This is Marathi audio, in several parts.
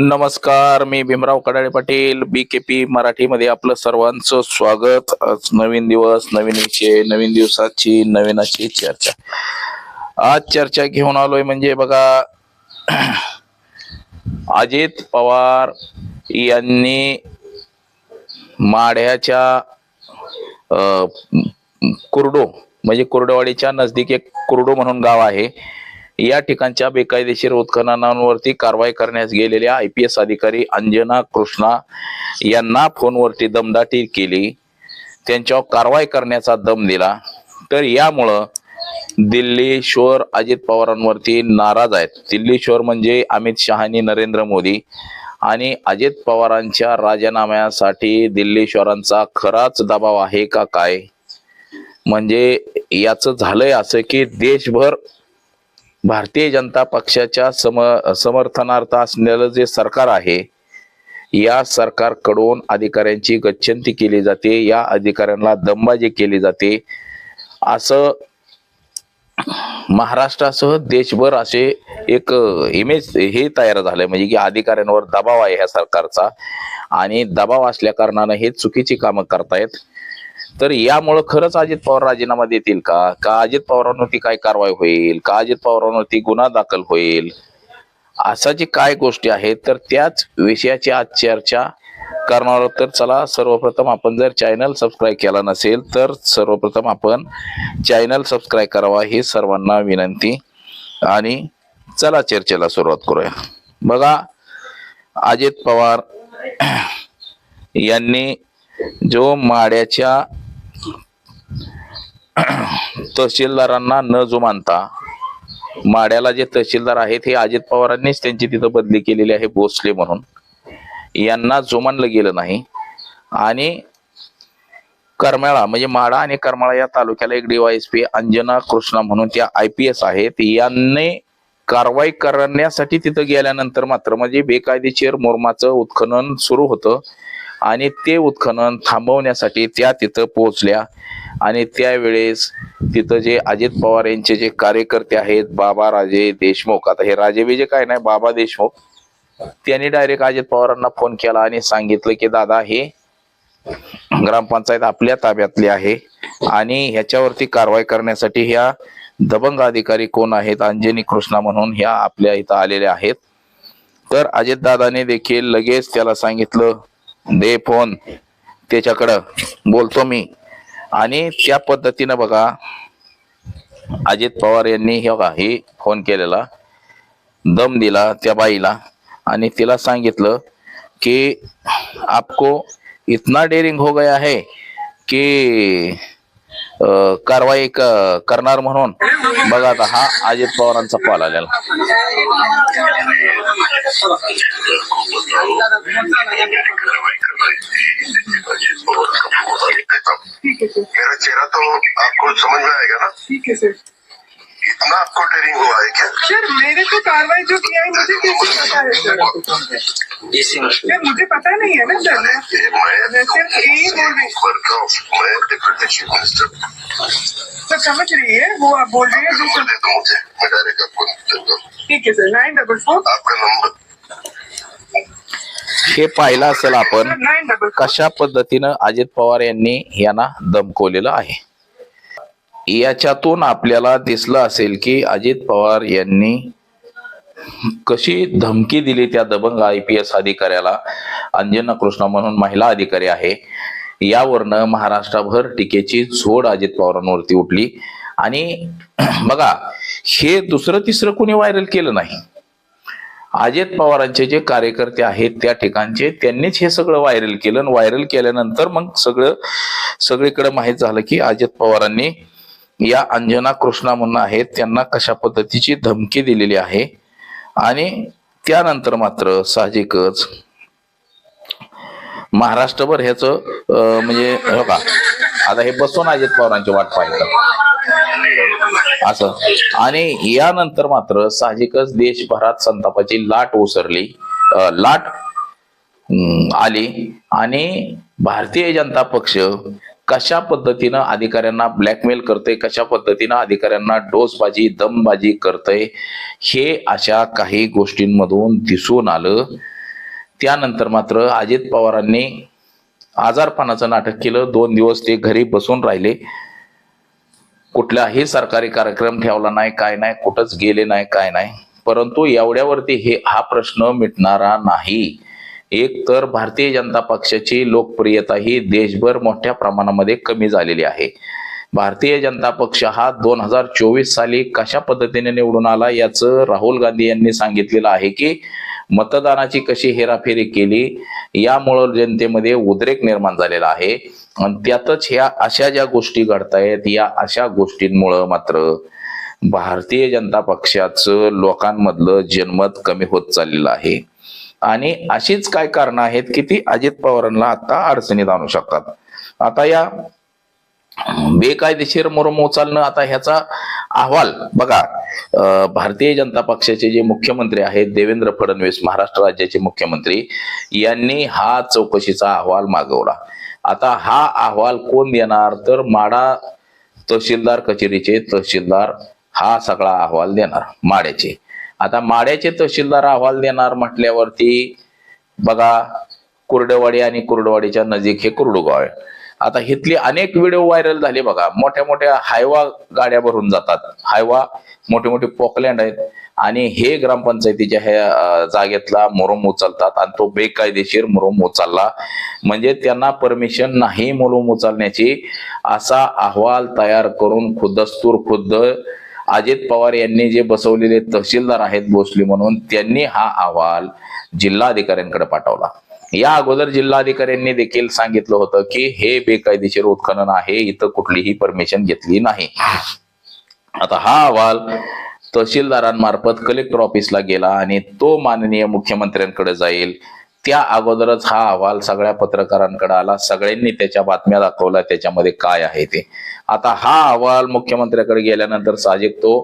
नमस्कार मी Bhimrao Kadale Patil B K P मराठीमध्ये आपलं सर्वांचं स्वागत. आज नवीन दिवस नवीन विषय नवीन दिवसाची नवीनाची चर्चा. आज चर्चा घेऊन आलोय म्हणजे बघा अजित पवार यांनी माढ्याच्या कुर्डो म्हणजे कुर्डवाडीच्या नजदीक एक कुर्डो म्हणून गाव आहे. या ठिकाणच्या बेकायदेशीर उत्खननांवरती कारवाई करण्यास गेलेल्या आय पी एस अधिकारी अंजना कृष्णा यांना फोनवरती दमदाटी केली. त्यांच्यावर कारवाई करण्याचा दम दिला. तर यामुळं दिल्ली शोर अजित पवारांवरती नाराज आहेत. दिल्ली शोर म्हणजे अमित शहानी नरेंद्र मोदी आणि अजित पवारांच्या राजीनाम्यासाठी दिल्ली शोरांचा खराच दबाव आहे का काय? म्हणजे याचं झालंय असं की देशभर भारतीय जनता पक्षाच्या सम समर्थनार्थ असलेलं जे सरकार आहे या सरकारकडून अधिकाऱ्यांची गच्छंती केली जाते या अधिकाऱ्यांना दमबाजी केली जाते. असं महाराष्ट्रासह देशभर असे एक इमेज हे तयार झालंय म्हणजे की अधिकाऱ्यांवर दबाव आहे ह्या सरकारचा. आणि दबाव असल्या कारणानं हे चुकीची कामं करतायत. तर यामुळं खरंच अजित पवार राजीनामा देतील का? का अजित पवारांवरती काय कारवाई होईल? का अजित पवारांवरती गुन्हा दाखल होईल? असा जे काय गोष्टी आहेत तर त्याच विषयाची आज चर्चा करणार तर चला सर्वप्रथम आपण जर चॅनल सबस्क्राईब केला नसेल तर सर्वप्रथम आपण चॅनल सबस्क्राईब करावा ही सर्वांना विनंती. आणि चला चर्चेला सुरुवात करूया. बघा अजित पवार यांनी जो माड्याच्या तहसीलदारांना न जुमानता माड्याला जे तहसीलदार आहेत हे अजित पवारांनीच त्यांची तिथं बदली केलेली आहे भोसले म्हणून. यांना जुमानलं गेलं नाही. आणि करमाळा म्हणजे माडा आणि करमाळा या तालुक्याला एक डीवायएसपी अंजना कृष्णा म्हणून त्या आय पी एस आहेत. यांनी कारवाई करण्यासाठी तिथं गेल्यानंतर मात्र म्हणजे बेकायदेशीर मोर्माचं उत्खनन सुरू होतं. आणि ते उत्खनन थांबवण्यासाठी त्या तिथं पोहोचल्या. आणि त्यावेळेस तिथं जे अजित पवार यांचे जे कार्यकर्ते आहेत बाबा राजे देशमुख आता हे राजे विजे काय नाही बाबा देशमुख त्यांनी डायरेक्ट अजित पवारांना फोन केला आणि सांगितलं की दादा हे ग्रामपंचायत आपल्या ताब्यातली आहे आणि ह्याच्यावरती कारवाई करण्यासाठी ह्या दबंग अधिकारी कोण आहेत अंजनी कृष्णा म्हणून ह्या आपल्या इथं आलेल्या आहेत. तर अजितदादाने देखील लगेच त्याला सांगितलं दे फोन. त्याच्याकडं बोलतो मी. आणि त्या पद्धतीनं बघा अजित पवार यांनी हे बघा हे फोन केलेला दम दिला त्या बाईला. आणि तिला सांगितलं की आपको इतना डेरिंग हो गया है की कारवाई क- करणार म्हणून. बघा आता हा अजित पवारांचा पाल आलेला. मेरा चेहरा तो आपको समझ में आएगा ना? ठीक है सर. इतना आपको ट्रेनिंग हुआ है क्या? सर मेरे को कार्रवाई जो किया है मुझे कैसे पता है सर। सर मुझे पता नहीं है ना सर। मैं सिर्फ़ यही बोल रही मैं डिप्यूटी चीफ मिनिस्टर सर समझ रही है वो आप बोल रही है जो सर मुझे मैं डायरेक्ट आपको ठीक है सर नाइन डबल फोर आपका नंबर हे पाहिलं असेल आपण नाइन डबल कशा पद्धतीनं अजित पवार यांनी यांना दमकवलेलं आहे? याच्यातून आपल्याला दिसलं असेल की अजित पवार यांनी कशी धमकी दिली त्या दबंग आय पी एस अधिकाऱ्याला अंजना कृष्णा म्हणून महिला अधिकारी आहे. यावरनं महाराष्ट्राभर टीकेची झोड अजित पवारांवरती उठली. आणि बघा हे दुसरं तिसरं कुणी व्हायरल केलं नाही? अजित पवारांचे जे कार्यकर्ते आहेत त्या ठिकाणचे त्यांनीच हे सगळं व्हायरल केलं. आणि व्हायरल केल्यानंतर मग सगळं सगळीकडे माहीत झालं की अजित पवारांनी या अंजना कृष्णा म्हणून आहेत त्यांना कशा पद्धतीची धमकी दिलेली आहे? आणि त्यानंतर मात्र साहजिकच महाराष्ट्रभर ह्याच म्हणजे हो का? आता हे बसून अजित पवारांची वाट पाहिजे असं. आणि यानंतर मात्र साहजिकच देशभरात संतापाची लाट ओसरली. अं, लाट अं, आली. आणि भारतीय जनता पक्ष कशा पद्धतीनं अधिकाऱ्यांना ब्लॅकमेल करते कशा पद्धतीनं अधिकाऱ्यांना डोसबाजी दमबाजी करतय हे अशा काही गोष्टींमधून दिसून आलं. त्यानंतर मात्र अजित पवारांनी आजारपणाचं नाटक केलं. दोन दिवस ते घरी बसून राहिले. कुठलाही सरकारी कार्यक्रम ठेवला नाही काय नाही कुठंच गेले नाही काय नाही. परंतु एवढ्यावरती हे हा प्रश्न मिटणारा नाही. एक तर भारतीय जनता पक्षाची लोकप्रियता ही देशभर मोठ्या प्रमाणामध्ये कमी झालेली आहे. भारतीय जनता पक्ष हा दोन हजार चोवीस साली कशा पद्धतीने निवडून आला याचं राहुल गांधी यांनी सांगितलेलं आहे की मतदानाची कशी हेराफेरी केली यामुळं जनतेमध्ये उद्रेक निर्माण झालेला आहे. आणि त्यातच ह्या अशा ज्या गोष्टी घडतायत या अशा गोष्टींमुळं मात्र भारतीय जनता पक्षाचं लोकांमधलं जनमत कमी होत चाललेलं आहे. आणि अशीच काय कारणं आहेत की ती अजित पवारांना आता अडचणीत आणू शकतात. आता या बेकायदेशीर मोरम उचलणं आता ह्याचा अहवाल बघा भारतीय जनता पक्षाचे जे मुख्यमंत्री आहेत देवेंद्र फडणवीस महाराष्ट्र राज्याचे मुख्यमंत्री यांनी हा चौकशीचा अहवाल मागवला. आता हा अहवाल कोण देणार? तर माडा तहसीलदार कचेरीचे तहसीलदार हा सगळा अहवाल देणार माड्याचे. आता माड्याचे तहसीलदार अहवाल देणार म्हटल्यावरती बघा कुर्डेवाडी आणि कुर्डवाडीच्या नजीक हे कुर्डुगाव आहे. आता इथली अनेक व्हिडिओ व्हायरल झाले बघा. मोठ्या मोठ्या हायवा गाड्या भरून जातात. हायवा मोठे मोठे पोकलँड आहेत आणि हे ग्रामपंचायतीच्या ह्या जागेतला मुरुम उचलतात आणि तो बेकायदेशीर मुरुम उचलला. म्हणजे त्यांना परमिशन नाही मुरुम उचलण्याची असा अहवाल तयार करून खुद्दस्तूर खुद्द अजित पवार यांनी जे बसवलेले तहसीलदार आहेत भोसले म्हणून त्यांनी हा अहवाल जिल्हाधिकाऱ्यांकडे पाठवला. या अगोदर जिल्हाधिकाऱ्यांनी देखील सांगितलं होतं की हे बेकायदेशीर उत्खनन आहे इथं कुठलीही परमिशन घेतली नाही. आता हा अहवाल तहसीलदारांमार्फत कलेक्टर ऑफिसला गेला आणि तो माननीय मुख्यमंत्र्यांकडे जाईल. त्या अगोदरच हा अहवाल सगळ्या पत्रकारांकडे आला. सगळ्यांनी त्याच्या बातम्या दाखवल्या त्याच्यामध्ये काय आहे ते. आता हा अहवाल मुख्यमंत्र्याकडे गेल्यानंतर साहजिक तो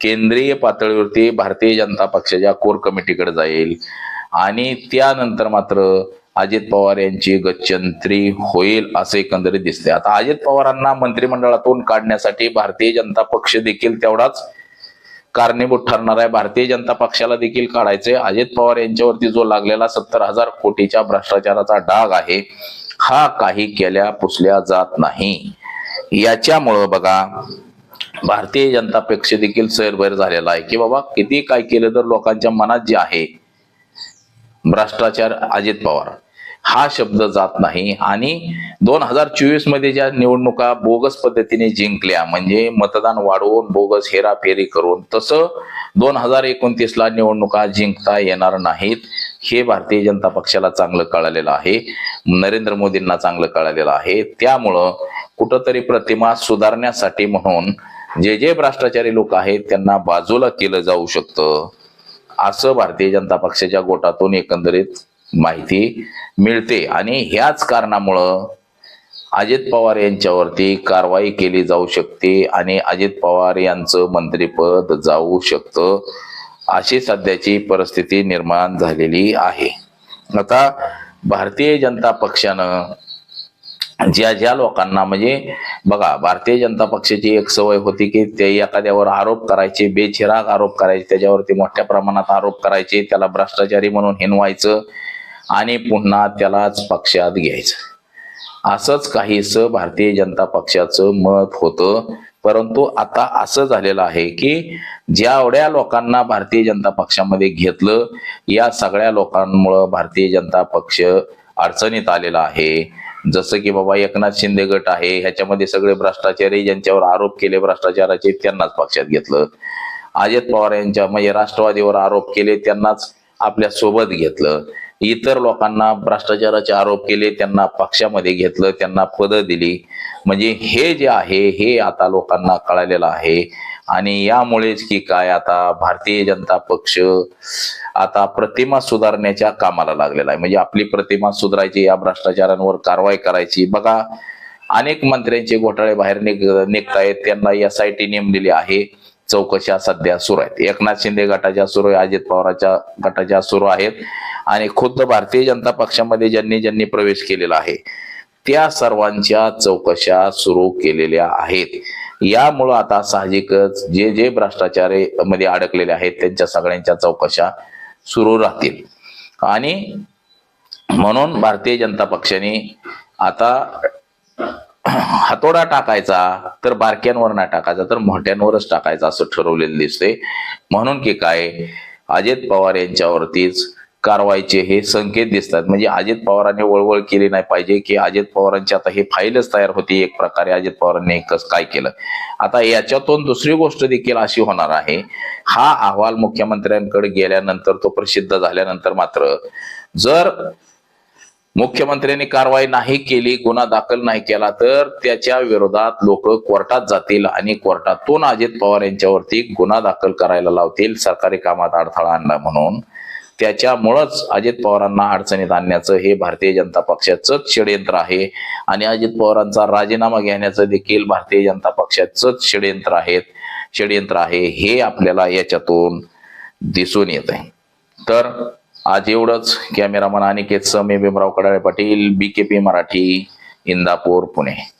केंद्रीय पातळीवरती भारतीय जनता पक्षाच्या कोर कमिटीकडे जाईल. आणि त्यानंतर मात्र अजित पवार यांची गच्छंत्री होईल असे एकंदरीत दिसते आता अजित पवारांना मंत्रिमंडळातून काढण्यासाठी भारतीय जनता पक्ष देखील तेवढाच कारणीभूत ठरणार आहे. भारतीय जनता पक्षाला देखील काढायचे अजित पवार यांच्यावरती जो लागलेला सत्तर हजार कोटीच्या भ्रष्टाचाराचा डाग आहे हा काही केल्या पुसल्या जात नाही. याच्यामुळं बघा भारतीय जनता पक्ष देखील सैरभैर झालेला आहे की बाबा किती काय केलं तर लोकांच्या मनात जे आहे भ्रष्टाचार अजित पवार. हा शब्द जात नाही. आणि दोन हजार चोवीसमध्ये ज्या निवडणुका बोगस पद्धतीने जिंकल्या म्हणजे मतदान वाढवून बोगस हेराफेरी करून तसं दोन हजार एकोणतीस ला निवडणुका जिंकता येणार नाहीत हे भारतीय जनता पक्षाला चांगलं कळालेलं आहे. नरेंद्र मोदींना चांगलं कळालेलं आहे. त्यामुळं कुठंतरी प्रतिमा सुधारण्यासाठी म्हणून जे जे भ्रष्टाचारी लोक आहेत त्यांना बाजूला केलं जाऊ शकतं. असं भारतीय जनता पक्षाच्या गोटातून एकंदरीत माहिती मिळते. आणि ह्याच कारणामुळं अजित पवार यांच्यावरती कारवाई केली जाऊ शकते आणि अजित पवार यांचं मंत्रिपद जाऊ शकतं अशी सध्याची परिस्थिती निर्माण झालेली आहे. आता भारतीय जनता पक्षानं ज्या ज्या लोकांना म्हणजे बघा भारतीय जनता पक्षाची एक सवय होती की ते एखाद्यावर आरोप करायचे बेचिराग आरोप करायचे त्याच्यावरती मोठ्या प्रमाणात आरोप करायचे त्याला भ्रष्टाचारी म्हणून हिनवायचं आणि पुन्हा त्यालाच पक्षात घ्यायचं. असंच काहीस भारतीय जनता पक्षाचं मत होतं. परंतु आता असं झालेलं आहे की जेवढ्या लोकांना भारतीय जनता पक्षामध्ये घेतलं या सगळ्या लोकांमुळं भारतीय जनता पक्ष अडचणीत आलेला आहे. जसं की बाबा एकनाथ शिंदे गट आहे ह्याच्यामध्ये सगळे भ्रष्टाचारी ज्यांच्यावर आरोप केले भ्रष्टाचाराचे त्यांनाच पक्षात घेतलं. अजित पवार यांच्या म्हणजे राष्ट्रवादीवर आरोप केले त्यांनाच आपल्यासोबत घेतलं. इतर लोकांना भ्रष्टाचाराचे आरोप केले त्यांना पक्षामध्ये घेतलं त्यांना पदं दिली. म्हणजे हे जे आहे हे आता लोकांना कळालेलं आहे. आणि यामुळेच की काय आता भारतीय जनता पक्ष आता प्रतिमा सुधारण्याच्या कामाला लागलेला आहे. म्हणजे आपली प्रतिमा सुधारायची या भ्रष्टाचारांवर कारवाई करायची. बघा अनेक मंत्र्यांचे घोटाळे बाहेर निघ निघतायत. त्यांना एस आय टी नेमलेली आहे. चौकशा सध्या सुरू आहेत. एकनाथ शिंदे गटाच्या सुरू आहे अजित पवाराच्या गटाच्या सुरू आहेत. आणि खुद्द भारतीय जनता पक्षामध्ये ज्यांनी ज्यांनी प्रवेश केलेला आहे त्या सर्वांच्या चौकशा सुरू केलेल्या आहेत. यामुळं आता साहजिकच जे जे भ्रष्टाचारे मध्ये अडकलेले आहेत त्यांच्या सगळ्यांच्या चौकशा सुरू राहतील. आणि म्हणून भारतीय जनता पक्षाने आता हातोडा टाकायचा तर बारक्यांवर नाही टाकायचा तर मोठ्यांवरच टाकायचा असं ठरवलेलं दिसते म्हणून की काय अजित पवार यांच्यावरतीच कारवाईचे हे संकेत दिसतात. म्हणजे अजित पवारांनी वळवळ केली नाही पाहिजे की अजित पवारांची आता ही फाईलच तयार होती. एक प्रकारे अजित पवारांनी एकच काय केलं. आता याच्यातून दुसरी गोष्ट देखील अशी होणार आहे. हा अहवाल मुख्यमंत्र्यांकडे गेल्यानंतर तो प्रसिद्ध झाल्यानंतर मात्र जर मुख्यमंत्र्यांनी कारवाई नाही केली गुन्हा दाखल नाही केला तर त्याच्या विरोधात लोक कोर्टात जातील आणि कोर्टातून अजित पवार यांच्यावरती गुन्हा दाखल करायला लावतील. सरकारी कामात अडथळा आणला म्हणून. त्याच्यामुळंच अजित पवारांना अडचणीत आणण्याचं हे भारतीय जनता पक्षाचंच षडयंत्र आहे. आणि अजित पवारांचा राजीनामा घेण्याचं देखील भारतीय जनता पक्षाचंच षडयंत्र आहेत. षडयंत्र आहे हे आपल्याला याच्यातून दिसून येत आहे. तर आज एवढंच. कॅमेरामन अनिकेत समे भीमराव कडाळे पाटील बीकेपी मराठी इंदापूर पुणे.